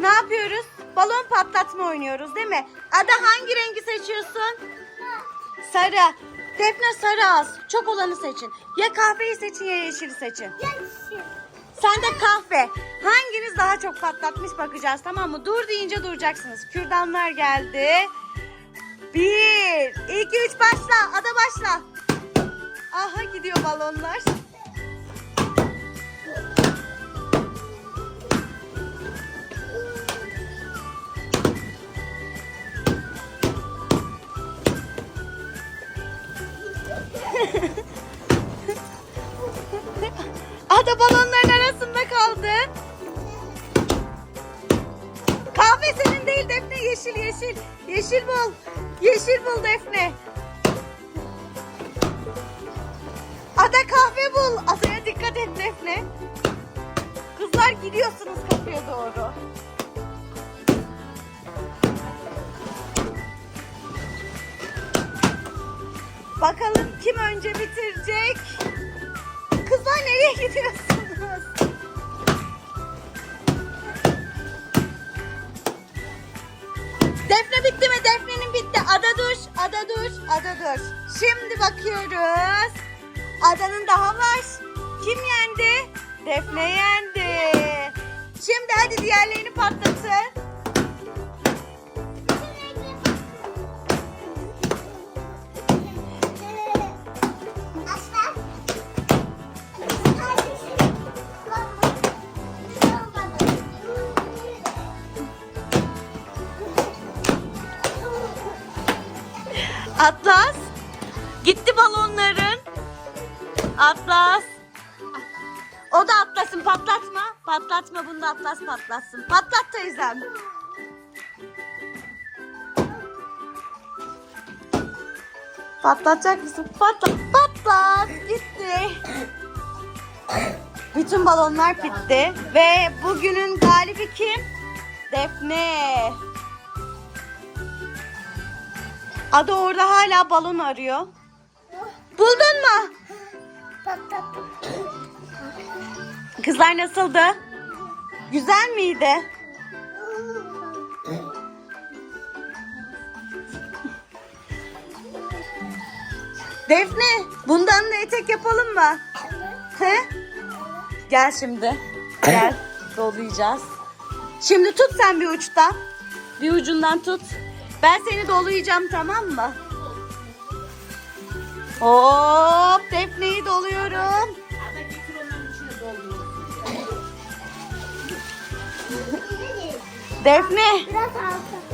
ne yapıyoruz? Balon patlatma oynuyoruz değil mi? Ada hangi rengi seçiyorsun? Sarı. Defne sarı az. Çok olanı seçin. Ya kahveyi seçin ya yeşili seçin. Yeşil. Sen de kahve. Hanginiz daha çok patlatmış bakacağız tamam mı? Dur deyince duracaksınız. Kürdanlar geldi. Bir, iki, üç başla. Ada başla. Aha gidiyor balonlar. Yeşil yeşil. Yeşil bul. Yeşil bul Defne. Ada kahve bul. Adaya dikkat et Defne. Kızlar gidiyorsunuz kapıya doğru. Bakalım kim önce bitirecek? Kızlar nereye gidiyorsunuz? Dur. Şimdi bakıyoruz. Adanın daha var. Kim yendi? Defne yendi. Şimdi hadi diğerlerini patlatın. Atlas. Gitti balonların. Atlas. O da atlasın patlatma. Patlatma bunu da atlas patlatsın. Patlat teyzem. Patlatacak mısın? Patlat. Patlat. Gitti. Bütün balonlar bitti. Ve bugünün galibi kim? Defne. Ada orada hala balon arıyor. Buldun mu? Kızlar nasıldı? Güzel miydi? Defne, bundan da etek yapalım mı? He? Gel şimdi. Gel. Dolayacağız. Şimdi tut sen bir uçtan. Bir ucundan tut. Ben seni dolayacağım tamam mı? Hop, Defne'yi doluyorum. Defne.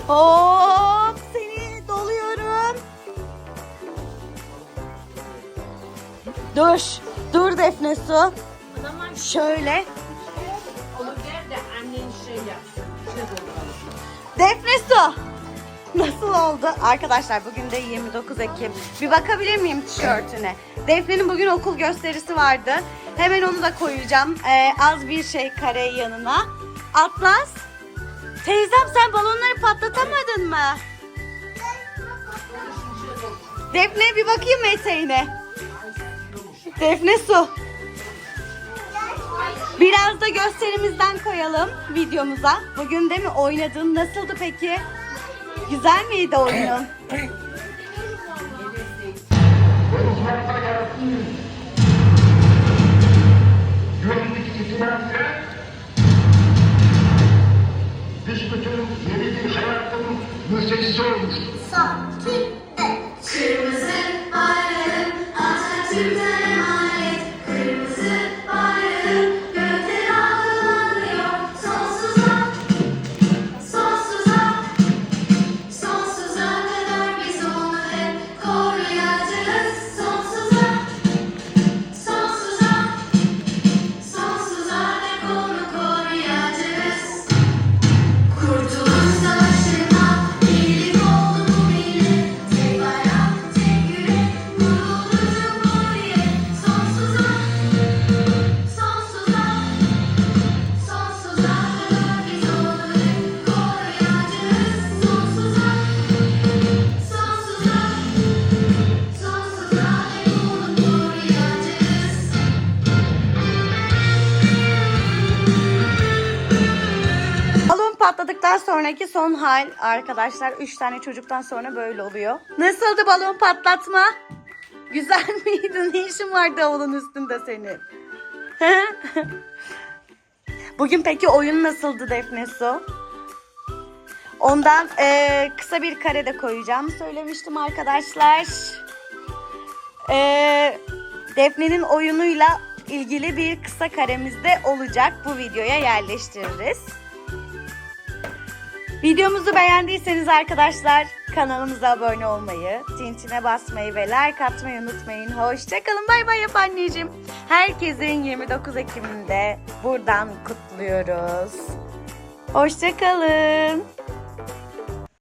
Hop seni doluyorum. Dur. Dur Defne su. Şöyle. şey dolduralım. Defne su. Nasıl oldu? Arkadaşlar bugün de 29 Ekim. Bir bakabilir miyim tişörtüne? Defne'nin bugün okul gösterisi vardı. Hemen onu da koyacağım. Ee, az bir şey kare yanına. Atlas. Teyzem sen balonları patlatamadın mı? Defne bir bakayım eteğine. Defne su. Biraz da gösterimizden koyalım videomuza. Bugün değil mi oynadın? Nasıldı peki? Güzel miydi oyunun? büsbütün yeni bir hayatın müjdesi olmuştur. Son, patladıktan sonraki son hal arkadaşlar. Üç tane çocuktan sonra böyle oluyor. Nasıldı balon patlatma? Güzel miydi? Ne işin var davulun üstünde senin? Bugün peki oyun nasıldı Defne Su? Ondan eee, kısa bir kare de koyacağım söylemiştim arkadaşlar. Eee, Defne'nin oyunuyla ilgili bir kısa karemiz de olacak. Bu videoya yerleştiririz. Videomuzu beğendiyseniz arkadaşlar kanalımıza abone olmayı, tintine basmayı ve like atmayı unutmayın. Hoşçakalın bay bay yap anneciğim. Herkesin 29 Ekim'inde buradan kutluyoruz. Hoşçakalın.